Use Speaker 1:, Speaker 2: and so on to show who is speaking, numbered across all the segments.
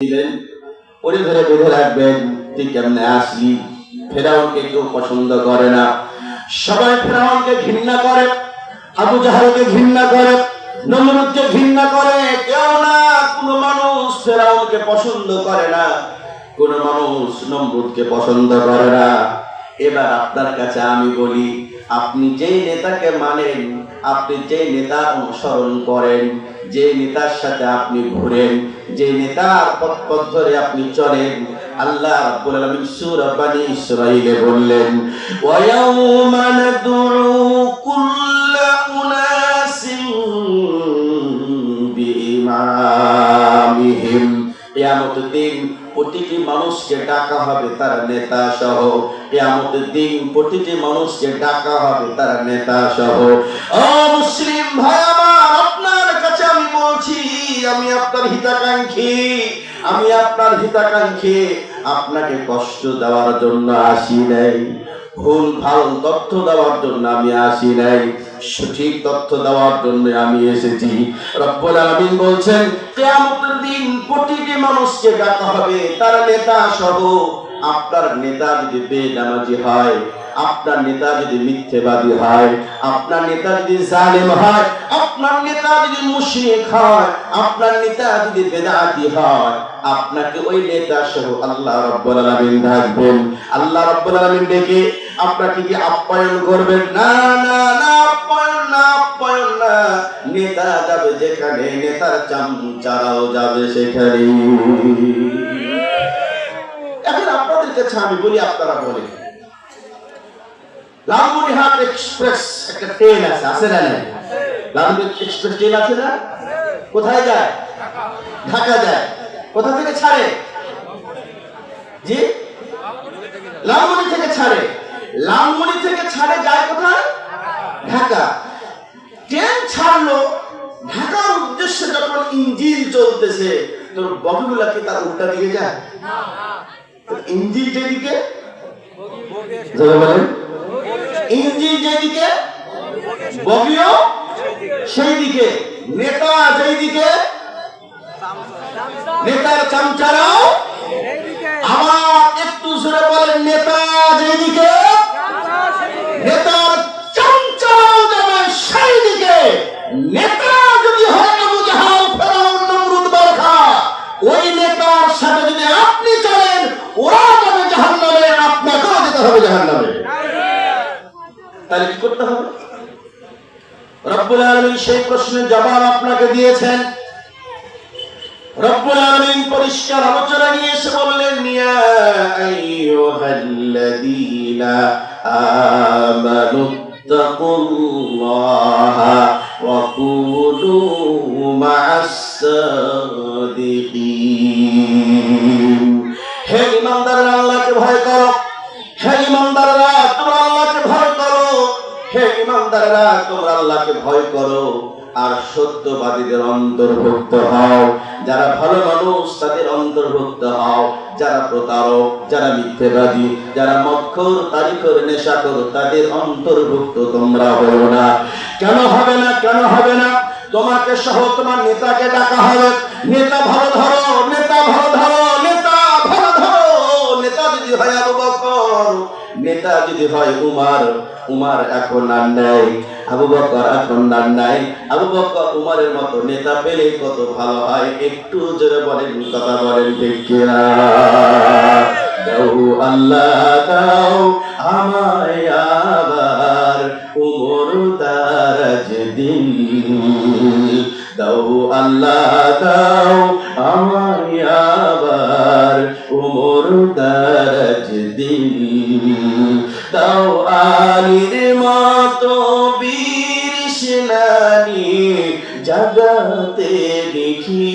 Speaker 1: দিলেন। ওরে ধরে বেঁধে রাখবেন তুই কেমনে আসলি? ফেরাউনকে কেউ পছন্দ করে না। সবাই ফেরাউনকে ঘৃণা করে, আবু জাহালকে ঘৃণা করে, নমরুদকে ঘৃণা করে। কেউ না, কোনো মানুষ ফেরাউনকে পছন্দ করে না, কোন মানুষ নমরুদকে পছন্দ করে না। এবার আপনার কাছে আমি বলি, আপনি যেই নেতাকে মানেন আপনি যেই নেতা অনুসরণ করেন যে নেতার সাথে আপনি ঘুরেন যে নেতার পথ পথ ধরে আপনি চলেন, আল্লাহ রাব্বুল আলামিন সূরা বানি ইসরাঈলে বললেন ওয়া ইয়াউমা নাদউ কুল্লা উনাসিন বিইমামিহিম। কিয়ামতের দিন প্রতিটি মানুষকে ডাকা হবে তার নেতা সহ। কেয়ামতের দিন প্রতিটি মানুষকে ডাকা হবে তার নেতা সহ। ও মুসলিম ভাই আমার, আপনার কাছে আমি বলছি, আমি আপনার হিতাকাঙ্ক্ষী, আমি আপনার হিতাকাঙ্ক্ষী। আপনাকে কষ্ট দেওয়ার জন্য আসি নাই। ভুল, ভালো তথ্য দেওয়ার জন্য আমি আসি নাই। সঠিক তথ্য দেওয়ার জন্য আমি এসেছি। রব্বুল আলামিন বলছেন, কিয়ামতের দিন প্রতিটি মানুষকে ডাকা হবে। তার নেতা সহ আপনার নেতা যদি বেনামাজি হয় আপনার নেতা যদি মিথ্যেবাদী হয়, আপনার নেতা যদি জালেম হয়, আপনার নেতা যদি মুশরিক হয়, আপনার নেতা যদি বেদাতি হয়, আপনাকে ওই নেতা সহ আল্লাহ রাব্বুল আলামিন ডাকবেন। আল্লাহ রাব্বুল আলামিন ডেকে আপনাকে কি আপ্যায়ন করবেন? না না না, আপ্যায়ন না আপ্যায়ন না। নেতা যাবে যেখানে, নেতার চামচারাও যাবে সেখানে এখন আপনাদের কাছে আমি বলি, আপনারা বলেন। লালমনিরহাট এক্সপ্রেস, একটা ট্রেন আছে আছে না লালমনিরহাট এক্সপ্রেস ট্রেন আছে না? কোথায় যায়? ঢাকা যায়। কোথা থেকে ছাড়ে? জি? লালমনি থেকে ছাড়ে। লালমনি থেকে ছাড়ে যায় কোথায়? ঢাকা। ট্রেন ছাড়লো। ঢাকার উদ্দেশ্যে যখন ইঞ্জিন চলতেছে, তোর বগিগুলা কি তার উল্টা দিকে যায়? ইঞ্জিন যেদিকে বলেন। ইঞ্জিন যেদিকে বগিও সেই দিকে নেতা যেই দিকে নেতার চামচারাও আমার একটু জোরে বলেন, নেতা যেদিকে নেতার চামচারাও যাবে সেই দিকে নেতা যদি হয় জাহাল, ফেরাউন, নমরুদ ওই নেতার সাথে আপনি চলেন, ওরা যাবে জাহান্নামে আপনাকেও যেতে হবে জাহান্নামে। তাহলে কি করতে হবে? রব্বুল আলামিন সেই প্রশ্নের জবাব আপনাকে দিয়েছেন। রব্বুল আলামিন পরিষ্কার আলোচনা নিয়ে এসে বললেন আইয়ুহাল্লাযীনা আমানু ওয়া কুনু মা'আস সাদিকিন. হে আল্লাহকে ভয় করো। হে ইমানদাররা ইমানদাররা, তোমরা আল্লাহকে ভয় করো আর সত্যবাদীদের অন্তর্ভুক্ত হও। যারা ভালো মানুষ, তাদের অন্তর্ভুক্ত হও। যারা প্রতারক, যারা মিথ্যেবাদী, যারা মক্ষর তারিখর নেশাকর তাদের অন্তর্ভুক্ত তোমরা হও না। কেন হবে না, কেন হবে না? তোমাকে সহ তোমার নেতাকে ডাকা হবে। নেতা ভালো ধরো নেতা যদি হয় উমার উমার এখন আর নাই, আবু বকর এখন আর নাই। আবু বকর উমারের মতো নেতা পেলে কত ভালো হয়, একটু জোরে বলেন, কথা বলেন দাও আল্লাহ, দাও আমায় আবার উমর দাও আল্লাহ, দাও আমায় আবার উমর আলীর মতো বীর সেনানি জগতে দেখি।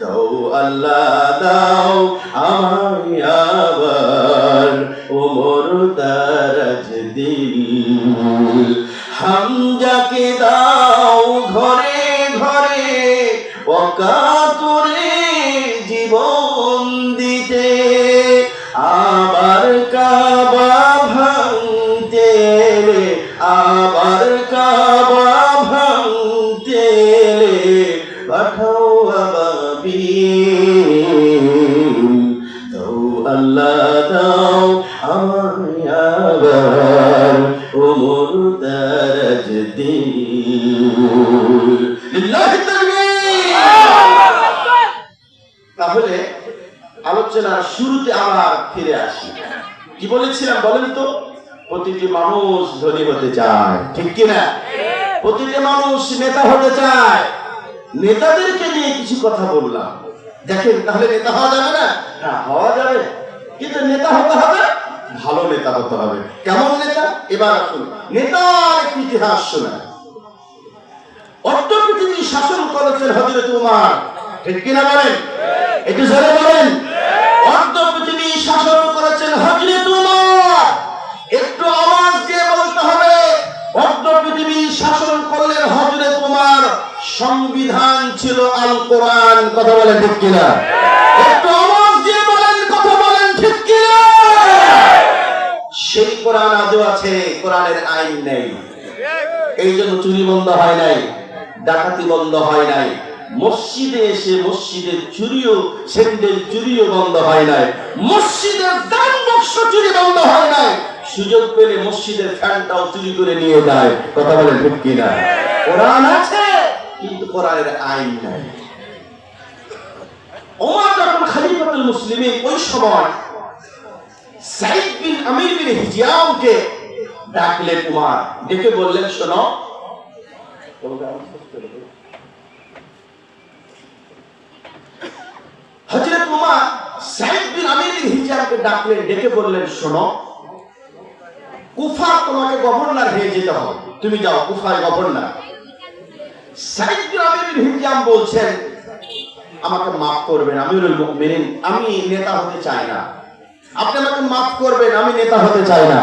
Speaker 1: দাও আল্লাহ, দাও আমায় আবার ওমর দারাজ হাম হামজাকে কাবা ভাঙতে তাহলে আলোচনার শুরুতে আবার ফিরে আসি। কি বলেছিলাম বলেন তো? প্রতিটি মানুষ ধনী হতে চায়, ঠিক কিনা? প্রতিটি মানুষ নেতা হতে চায়। নেতাদেরকে নিয়ে কিছু কথা বললাম। দেখেন, তাহলে নেতা হওয়া যাবে না? হওয়া যাবে। কিন্তু নেতা হতে হবে, ভালো নেতা হতে হবে। কেমন নেতা? এবার আসুন। নেতার ইতিহাস শোনা অর্ধ পৃথিবী শাসন করেছেন হজরত উমার। ঠিক কিনা বলেন? একটু জোরে বলেন। সংবিধান ছিল আল কোরআন কথা বলেন ঠিক কিনা? একটু আওয়াজ দিয়ে বলেন, কথা বলেন ঠিক কিনা? সেই কোরআন আজও আছে, কোরআনের আইন নেই। এই জন্য চুরি বন্ধ হয় নাই, ডাকাতি বন্ধ হয় নাই, মসজিদে এসে মসজিদের চুরিও সেন্ডেল চুরিও বন্ধ হয় নাই মসজিদের দান বক্স চুরি বন্ধ হয় নাই, সুযোগ পেলে মসজিদের ফ্যানটাও চুরি করে নিয়ে যায়, কথা বলেন ঠিক কিনা? কোরআন আছে কোরআনের আইন নাই। ওমর যখন খালিফাতুল মুসলিমিন ওই সময় সাইদ বিন আমির বিন হিজিয়ামকে ডাকলেন ডেকে বললেন, শোনো হযরত উমার সাইদ বিন আমির বিন হিজিয়ামকে ডাকলেন, ডেকে বললেন, শোনো কুফা তোমাকে গভর্নর হয়ে যেতে হবে। তুমি যাও, কুফায় গভর্নর সাইদ বিন আমির বিন হিজিয়াম বলছেন, আমাকে মাফ করবেন মুমিনিন, আমি নেতা হতে চাই না। আপনি আমাকে মাফ করবেন, আমি নেতা হতে চাই না।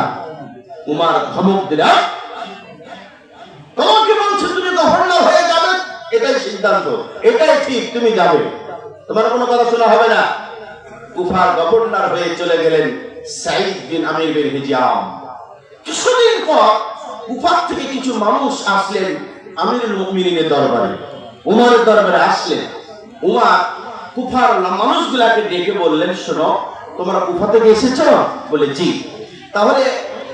Speaker 1: উমার ধমক তোমাকে বলছে তুমি গভর্নর হয়ে যাবে, এটাই সিদ্ধান্ত, এটাই ঠিক, তুমি যাবে। তোমার কোনো কথা শোনা হবে না। কুফার গভর্নর হয়ে চলে গেলেন সাইদ বিন আমির বিন হিজাম। কিছুদিন পর কুফার থেকে কিছু মানুষ আসলেন আমিরুল মুমিনিনের দরবারে, উমারের দরবারে আসলেন। উমার কুফার মানুষগুলাকে ডেকে বললেন, শোনো, তোমরা কুফা থেকে বলে, জি। তাহলে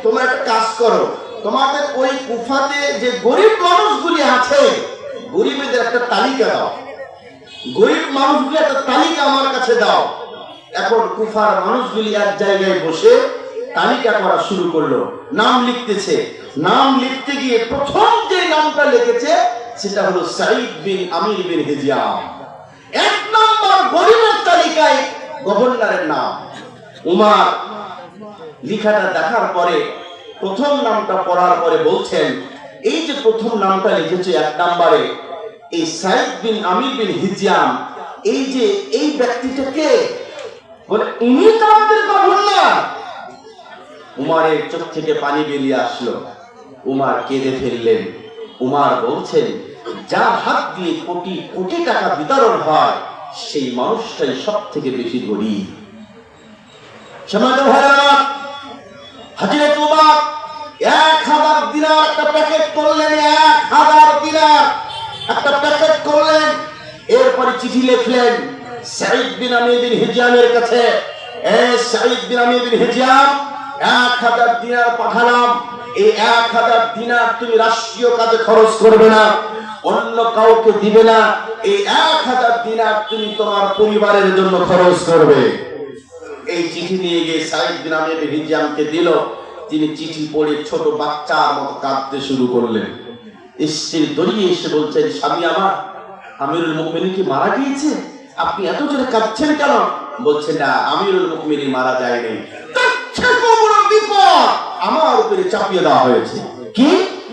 Speaker 1: তোমরা একটা কাজ করো, তোমাদের ওই কুফাতে যে গরিব মানুষগুলি আছে, গরিবদের একটা তালিকা দাও। গরিব মানুষগুলি একটা তালিকা আমার কাছে দাও। এখন কুফার মানুষগুলি এক জায়গায় বসে তালিকা করা শুরু করল। নাম লিখতেছে। নাম লিখতে গিয়ে প্রথম নামটা লিখেছে, সেটা হলো সাইদ বিন আমির বিন হিজিয়াম এক নম্বর গরিবের তালিকায় গভর্নরের নাম। উমার লিখাটা দেখার পরে, প্রথম নামটা পড়ার পরে বলছেন, এই যে প্রথম নামটা লিখেছে এক নম্বরে, এই সাইদ বিন আমির বিন হিজিয়াম এই যে এই ব্যক্তিটা কে বলে ইনি তো আমাদের গভর্নর। উমারের চোখ থেকে পানি বেরিয়ে আসলো। উমার কেঁদে ফেললেন। উমার বলছেন যার হাত দিয়ে কোটি কোটি টাকা বিতরণ হয়, সেই মানুষটাই সব থেকে বেশি গরিব। সমাজ এক দিনার একটা প্যাকেট করলেন, এক হাজার দিনার একটা প্যাকেট করলেন, এরপরে চিঠি লিখলেন কাছে। এ এক হাজার দিনার পাঠালাম। এই এক হাজার দিনার তুমি রাষ্ট্রীয় কাজে খরচ করবে না, অন্য কাউকে দিবে না। এই এক হাজার দিনার তুমি তোমার পরিবারের জন্য খরচ করবে। এই চিঠি নিয়ে গিয়ে সাইদ দিল। তিনি চিঠি পড়ে ছোট বাচ্চার মতো কাঁদতে শুরু করলেন। স্ত্রী দড়িয়ে এসে বলছেন, স্বামী আমার, আমিরুল মুকমিনী কি মারা গিয়েছে? আপনি এত জোরে কাঁদছেন কেন? বলছেন না, আমিরুল মুকমিনী মারা যায়নি। আমার উপরে চাপিয়ে দেওয়া হয়েছে। কি?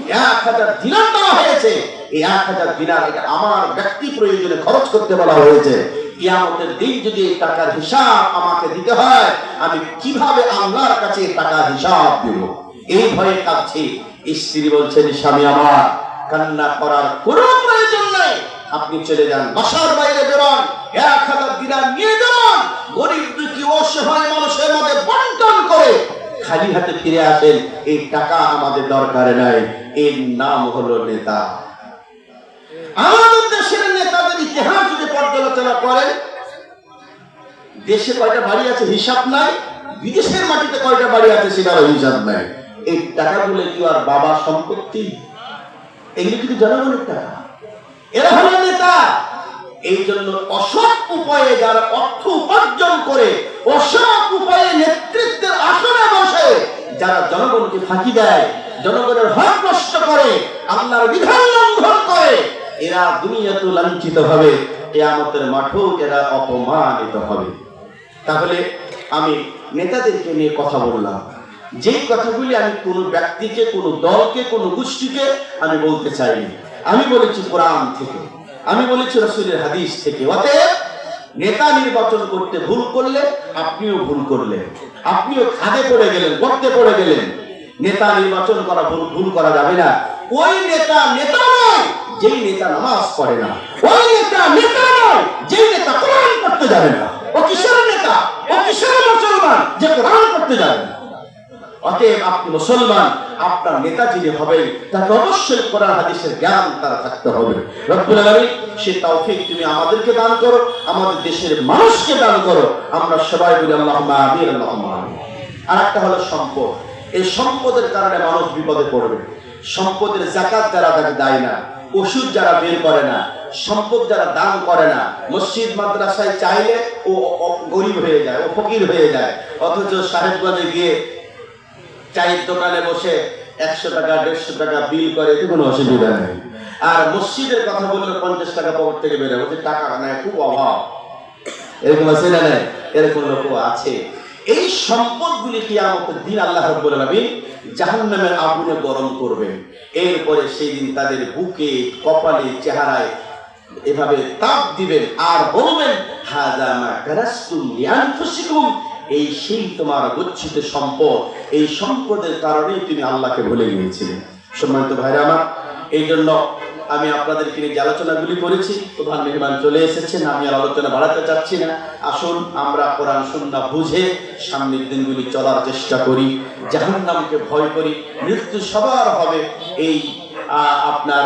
Speaker 1: এক হাজার দিনার দেওয়া হয়েছে। এই এক হাজার দিনার আমার ব্যক্তি প্রয়োজনে খরচ করতে বলা হয়েছে। কিয়ামতের দিন যদি এই টাকার হিসাব আমাকে দিতে হয়, আমি কীভাবে আল্লাহর কাছে টাকার হিসাব দেব? এই ভয়ে কাঁদছি। স্ত্রী বলছেন, স্বামী আমার, কান্না করার কোনো প্রয়োজন নেই। আপনি চলে যান, বাসার বাইরে বেরোন। এক হাজার দিনার নিয়ে যান গরিব দুঃখী অসহায় মানুষের মধ্যে বন্টন করে খালি হাতে ফিরে আসেন, এই টাকা আমাদের দরকার নাই। এর নাম হলো নেতা। আমাদের দেশের নেতাদের ইতিহাস যদি পর্যালোচনা করেন, দেশে কয়টা বাড়ি আছে হিসাব নাই, বিদেশের মাটিতে কয়টা বাড়ি আছে সেটারও হিসাব নাই। এই টাকাগুলো কি আর বাবা সম্পত্তি? এগুলো কিন্তু জনগণের টাকা। এরা হলো নেতা। এই জন্য অসৎ উপায়ে যারা অর্থ উপার্জন করে, অসৎ উপায়ে নেতৃত্বের আসনে যারা জনগণকে ফাঁকি দেয়, জনগণের হক নষ্ট করে, আল্লাহর বিধান লঙ্ঘন করে, এরা দুনিয়াতে লাঞ্ছিত হবে, কেয়ামতের মাঠেও এরা অপমানিত হবে। তাহলে আমি নেতাদেরকে নিয়ে কথা বললাম। যেই কথাগুলি আমি কোনো ব্যক্তিকে, কোনো দলকে, কোনো গোষ্ঠীকে আমি বলতে চাইনি। আমি বলেছি কোরআন থেকে, আমি বলেছি রসুলের হাদিস থেকে। অতএব নেতা নির্বাচন করতে ভুল করলে, আপনিও ভুল করলেন। আপনিও খাদে পড়ে গেলেন, গর্তে পড়ে গেলেন। নেতা নির্বাচন করা ভুল ভুল করা যাবে না। ওই নেতা নেতা যেই নেতা নামাজ পড়ে না। ওই নেতা নেতা যেই নেতা কোরআন করতে যাবে না। ও কিসের নেতা? ও কিসের মুসলমান? যে কোরআন করতে যাবে না। অতএব আপনি মুসলমান আপনার নেতা যিনি হবেন তাকে অবশ্যই কোরআন হাদিসের জ্ঞান তার থাকতে হবে। রব্বুল আলামিন, সে তৌফিক তুমি আমাদেরকে দান করো, আমাদের দেশের মানুষকে দান করো, আমরা সবাই বলি আল্লাহুম্মা আমিন আল্লাহুম্মা আমিন। আর একটা হলো সম্পদ। এই সম্পদের কারণে মানুষ বিপদে পড়বে। সম্পদের জাকাত যারা তাকে দেয় না, ওষুধ যারা বের করে না, সম্পদ যারা দান করে না, মসজিদ, মাদ্রাসায় চাইলে ও- গরিব হয়ে যায়, ও ফকির হয়ে যায়। অথচ সাহেবগঞ্জে গিয়ে চায়ের দোকানে বসে একশো টাকা, দেড়শো টাকা বিল করে, এতে কোনো অসুবিধা নেই। আর মসজিদের কথা বললে পঞ্চাশ টাকা পকেট থেকে বেরোয়। ওদের টাকা নেয় খুব অভাব। এরকম আছে না নাই? এরকম লোক আছে। এই সম্পদগুলি কি আমাদের দিন আল্লাহ রব্বুল আলামিন জাহান্নামের আগুনে গরম করবেন এরপরে সেই দিন তাদের বুকে, কপালে, চেহারায় এভাবে তাপ দিবেন আর বলবেন হাজা মা কারাস্তুম লিআনফুসিকুম এই সেই তোমার গচ্ছিত সম্পদ, এই সম্পদের কারণেই তুমি আল্লাহকে ভুলে গিয়েছিলেন সম্মানিত ভাইরা আমার এই জন্য আমি আপনাদেরকে নিয়ে যে আলোচনাগুলি করেছি, প্রধান মেহমান চলে এসেছেন, আমি আর আলোচনা বাড়াতে চাচ্ছি না। আসুন, আমরা কোরআন সুন্নাহ বুঝে সামনের দিনগুলি চলার চেষ্টা করি, জাহান্নামকে ভয় করি, মৃত্যু সবার হবে। এই আপনার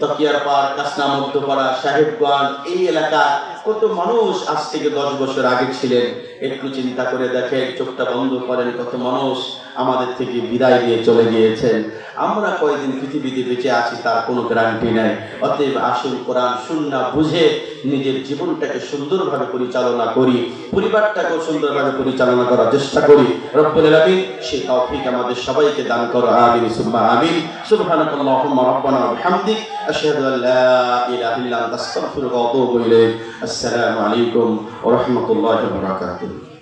Speaker 1: তকিয়ার পাড় কাসনা মধ্যপাড়া সাহেবগঞ্জ, এই এলাকা কত মানুষ আজ থেকে দশ বছর আগে ছিলেন? একটু চিন্তা করে দেখেন, চোখটা বন্ধ করেন, কত মানুষ আমাদের থেকে বিদায় দিয়ে চলে গিয়েছেন। আমরা কয়দিন পৃথিবীতে বেঁচে আছি, তার কোনো গ্যারান্টি নাই। অতএব আসুন, কোরআন শুননা বুঝে নিজের জীবনটাকে সুন্দরভাবে পরিচালনা করি, পরিবারটাকেও সুন্দরভাবে পরিচালনা করার চেষ্টা করি। রব্বুল আলামিন, সেই তৌফিক আমাদের সবাইকে দান করো, আমিন সুবহা আমিন। সুবহানাকাল্লাহুম্মা রাব্বানা বিহামদিক, আশহাদু আল লা ইলাহা ইল্লা আনতা আস্তাগফিরুকা ওয়া আতুবু ইলাইক। আসসালামু আলাইকুম ওয়া রাহমাতুল্লাহি ওয়া বারাকাতুহু।